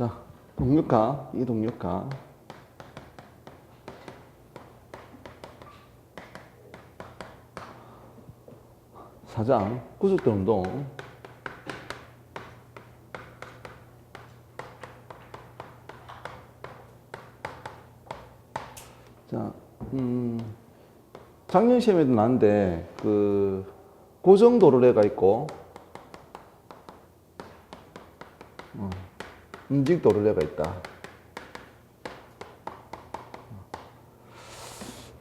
자, 동력화, 이동력화. 사장, 고속도로 운동. 자, 음, 작년 시험에도 나는데, 그, 고정도로래가 있고, 움직도로래가 있다.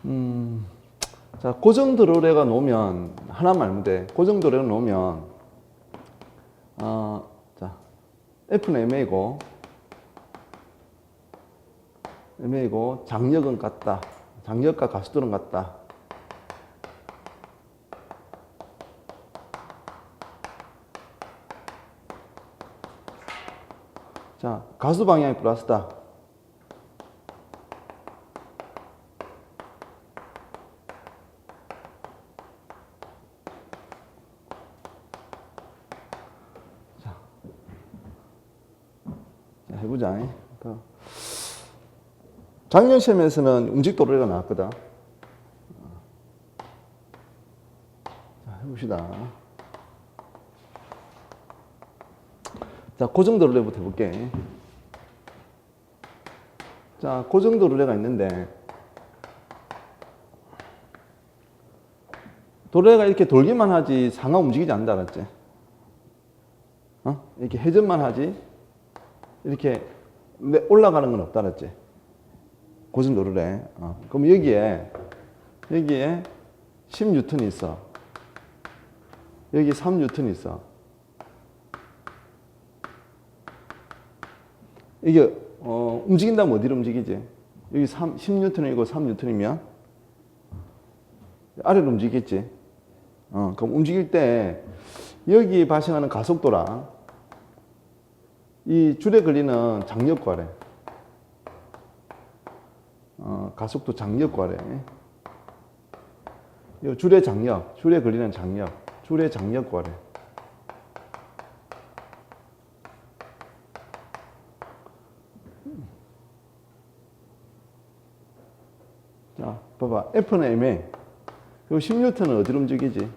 음, 자, 고정도로래가 놓으면, 하나만 알면 돼. 고정도로래 놓으면, 어, 자, F는 MA고, MA고, 장력은 같다. 장력과 가속도는 같다. 자, 가수 방향이 플러스다. 자, 자, 해보자. 더. 작년 시험에서는 움직 도로가 나왔거든. 자, 해봅시다. 자, 고정도 룰레부터 해볼게. 자, 고정도 룰레가 있는데, 도레가 이렇게 돌기만 하지 상하 움직이지 않는다, 알았지? 어? 이렇게 회전만 하지, 이렇게 내- 올라가는 건 없다, 알았지? 고정도 룰레. 어. 그럼 여기에, 여기에 10뉴턴이 있어. 여기 3뉴턴이 있어. 이게 어, 움직인다면 어디로 움직이지? 여기 3, 10뉴턴이고 3뉴턴이면 아래로 움직이겠지. 어, 그럼 움직일 때 여기 발생하는 가속도랑 이 줄에 걸리는 장력과래. 어, 가속도 장력과래. 이 줄의 장력, 줄에 걸리는 장력, 줄의 장력과래. 자, 봐봐. F는 M에, 요 10뉴턴은 어디로 움직이지?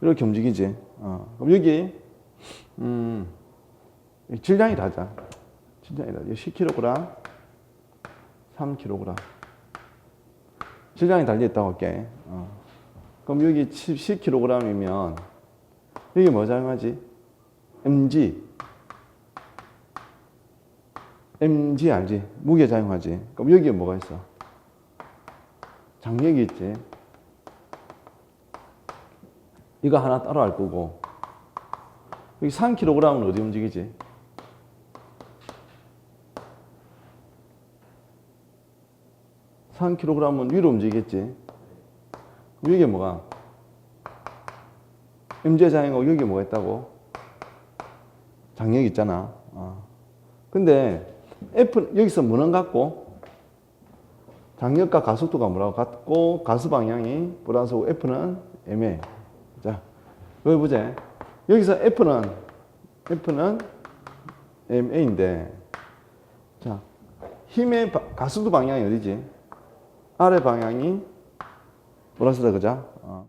이렇게 움직이지. 어, 그럼 여기, 음, 이 질량이 다자. 질량이 다. 10kg, 3kg. 질량이 달려있다고 할게. 어. 그럼 여기 10kg이면, 여기 뭐 작용하지? mg. Mg 알지? 무게 작용하지. 그럼 여기에 뭐가 있어? 장력이 있지. 이거 하나 따로 알 거고. 여기 3kg은 어디 움직이지?3 k g 은 위로 움직이겠지. 여기에 뭐가? 작용하고 여기에 뭐가 있다고? 장력 있잖아. 어. 근데 F 여기서 뭐는 같고 장력과 가속도가 뭐라고 같고 가수 방향이 플러스고 F는 MA. 자 여기 보자. 여기서 F는 F는 MA인데 자 힘의 바- 가속도 방향이 어디지? 아래 방향이 플러스다 그죠?